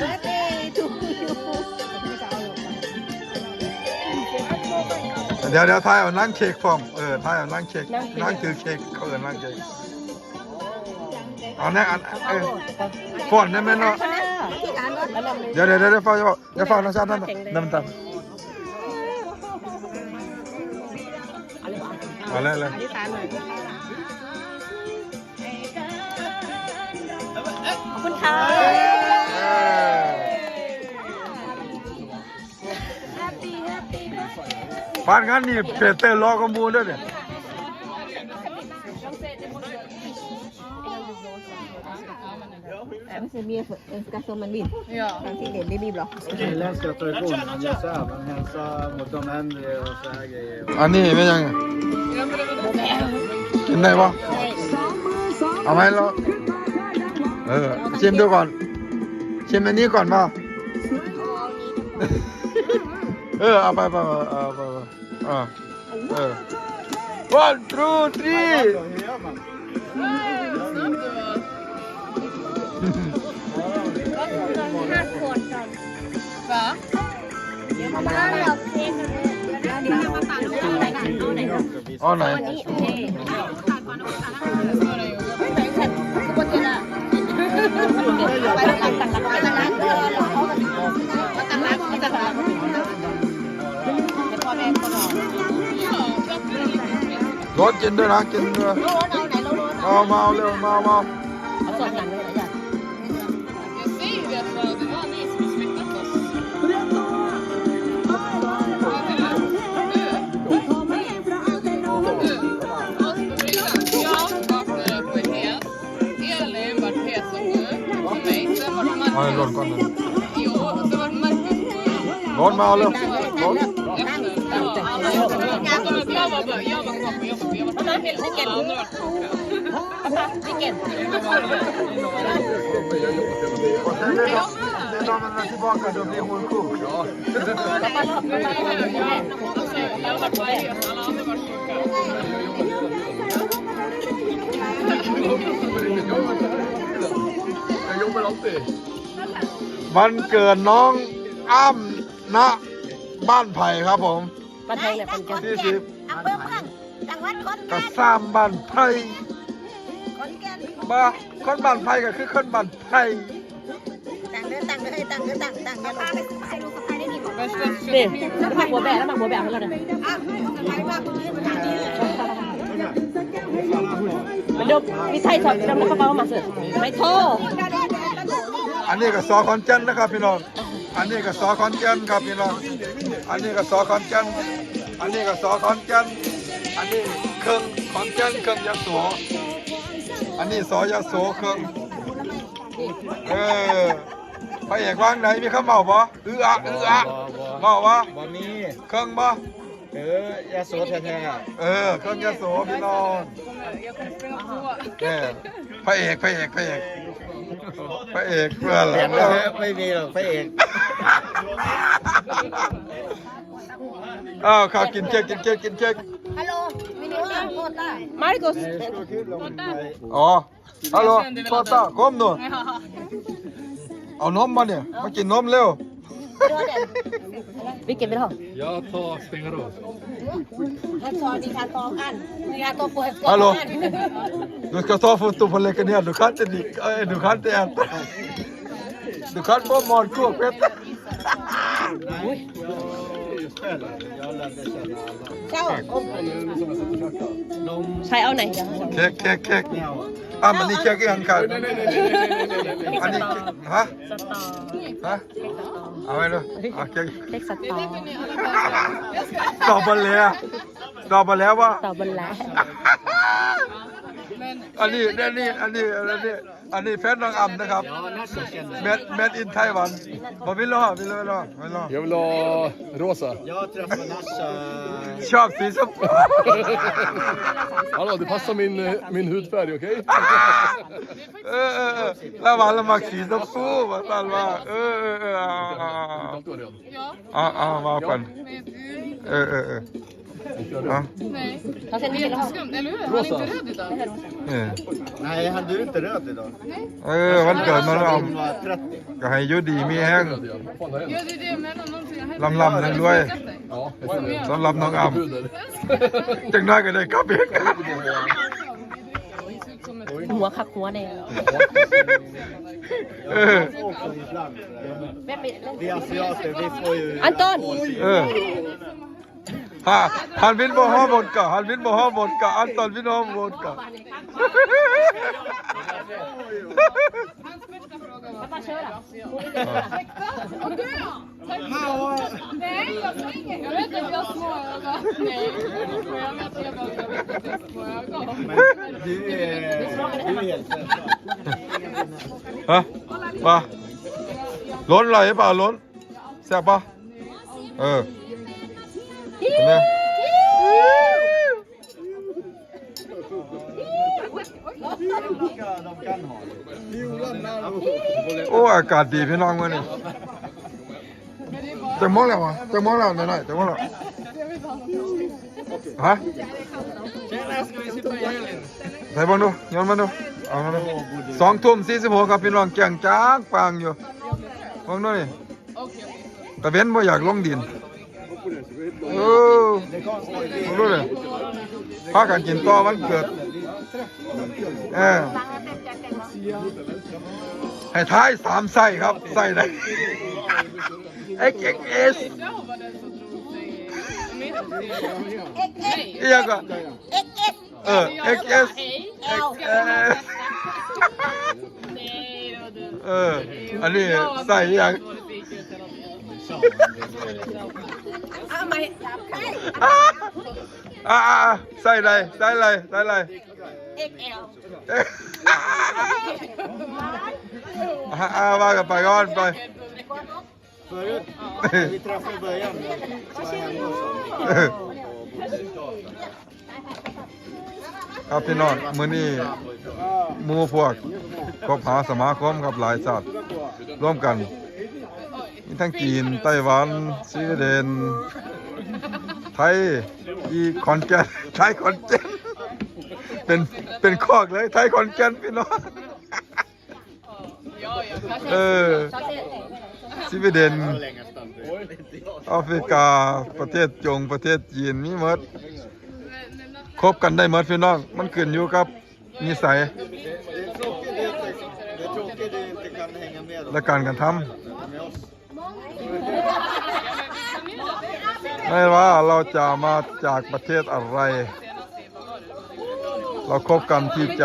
birthday to you เดี๋ยวเดี๋ยวทายเอานั่งเค้กพร้อมเออทายเอานั่งเค้กนั่งถือเค้กเขาเออนั่งเค้กเอาแน่อันเออฟอนได้ไหมเนาะที่การก็แล้วเราเดี๋ยวเดี๋ยวเดี๋ยวเดี๋ยวฟังเดี๋ยวฟังนะชาตินั่นน้ำตาลเอาเลยเลยอธิษฐานหน่อยขอบคุณค่ะ ฟานงานนี่เปเตอร์รอกมูด้วยเนี่ยแต่ไม่ใช่เมียเออกระทรวงมันบินทางที่เด่นไม่บีบหรอ Thailändska traditionen, man gör så här, man hälsar mot de äldre och så här grejer. อันนี้ไม่ยังไงกินได้ปะเอาไหมเราเออชิมดูก่อน ชิมอันนี้ก่อนป่ะเออเอาไปไปไปเอาไปไปอ่าเออ one two three Hur gör man? อ๋อไหนรถกินด้วยนะกินด้วยเอามาเอาเร็วมาเอามาเอาให้ รถก่อนนะรถมาเอาเร็วเดี๋ยวมันที่บอกกังเดี๋ยวมีหุ่นคู่ วันเกิดน้องอ้ำณบ้านไผ่ครับผมประเทศเนี่ยเป็นจังที่สิบอำเภอเมืองจังหวัดขอนกระแก่นซ้ำบ้านไผ่ขอนแก่นบ้าคนบ้านไผ่ก็คือคนบ้านไผ่ต่างเด้อต่างเด้อต่างเด้อต่างต่างเด้อไปสบายดูสบายได้ดีกว่านี่แล้วผักบัวแบะแล้วผักบัวแบะให้เราเนี่ยอ้าวสบายมากคุณนี่มันต่างนี้มันเดิมมีไทยสดดำแล้วก็เป้ามาเสิร์ฟไม่โทษ อันนี้ก็สอคอนเจนนะครับพี่น้อง อันนี้ก็สอคอนเจนครับพี่น้อง อันนี้ก็สอคอนเจนอันนี้ก็สอคอนเจนอันนี้เครื่องคอนเจนเครื่องยโสอันนี้สอยโสเครื่องเออพระเอกวางไหนมีข้าวเมาบ่อืออะอืออะเมาบ่ Vad ni? เครื่องบ่ Ja, jag såg det här. เออเครื่องยโสพี่น้องเออพระเอกพระเอกพระเอก พระเอกเพื่อนแหละ Det är ไม่มีหรอกพระเอกอ้าวข้าวกินเค้กกินเค้กกินเค้กฮัลโหลวิดีโอโคตรล่ะมาริโกส Det är så kul om mig. อ๋อ ฮัลโหลโคต้าก้มหนูเอานมมาเนี่ย มากินนมเร็ว วิกเก็ตไปเถอะ Jag tar stänger av. ให้สอนดีการตองกันดีการตัวป่วยฮัลโหล Du ska ta foto på leken ner. Du kan inte, du kan inte äta. Du kan få matkok, vet du. Själv, jag lärde känna alla. เจ้าใช้เอ้ามันนี่แค่กี่อันกันอันนี้ฮะสตอฮะเอาไว้เลยเอาแค่เล็กสตอตอบบอลแล้วตอบบอลแล้วว่าตอบบอลแล้วอันนี้อันนี้อันนี้อันนี้ อันนี้แฟนน้องอ่ำนะครับเม็ดเม็ดอินไต้หวันบ่วิลล่าวิลล่าวิลล่าวิลล่า Jag vill ha rosa. Jag träffade Nasha. ชอบสีชมพู Hallå, det passar min, eh, min hudfärg, okej? เออเออเออแล้ววันละมักสีชมพูมาตันว่าเออเออเอออ่าอ่า Allt var redan. อ่าอ่ามาก่อนเออเออเออ Ja. Ta sen ner och Skumt, eller hur? Han är inte rädd idag. เออ Nej, han du är inte röd idag. เออวันเกิดมาแล้ว Han var 30. ก็ให้อยุดีมีแห้ง Vad fan har hänt? Ja, det är det jag menar. Någonting har hänt. ลำลำเลยด้วย Ja, det stämmer. สำหรับน้องอำ Puder. จังน้อยก็ได้กลับเองหัวคักหัวแดง เออ Också ibland. แม่ไปเล่น Vi asiater, vi får ju... อันต้นเออฮะฮันวินบ่ฮอหมดกะฮันวินบ่ฮอหมดกะอันตอนวินฮอหมดกะป้าเชิญอะ Och du då? Nej, jag slänger. Jag vet att jag har små ögon. Nej, jag vet att jag bara jag vet att jag har små ögon. Men du är... Du är helt rätt. ฮะมาล้นไหล เห็นไหมโอ้อากาศดีพี่น้องวันนี้จะมองแล้ววะจะมองแล้วหน่อยๆจะมองแล้วฮะใส่บอลดูย้อนมาดูเอามาดูสองทุ่มสี่สิบหกครับพี่น้องแก่งจ้างปางอยู่มองหน่อยตะเว้นบ่อยากลงดิน เออ Det konstiga är มองดูเลยพากันกินต่อวันเกิดเออให้ท้ายสามไส้ครับไส้ไหน XXS Jag var den som drog sig. Men อีกอย่างก็เออ XS XS เออ อันนี้ใส่ยัง อ่าอ่าอ่าใส่อะไรใส่อะไรใส่อะไร XL. อ่าอ่าว่ากันไปก่อนไป Förut, när vi träffade i början, så var jag hemma hos honom. ครับพี่น้องมื้อนี้หมู่พวกคบหาสมาคมครับหลายชาติร่วมกัน มีทั้งจีน ไต้หวันสวีเดน ไทยอีขอนแก่นไทยขอนแก่นเป็นเป็นคอกเลยไทยขอนแก่นพี่น้องเออสวีเดนแอฟริกาประเทศจงประเทศจีนมีหมดคบกันได้มดพี่น้อง มันขึ้นอยู่กับนิสัยและการกระทำ ไม่ว่าเราจะมาจากประเทศอะไร เราคบกันที่ใจ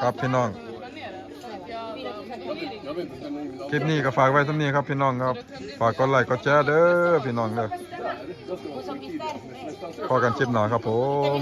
ครับพี่น้อง คลิปนี้ก็ฝากไว้เท่านี้ครับพี่น้องครับ ฝากกดไลค์กดแชร์เด้อพี่น้องเด้อพอกันคลิปหน้าครับผม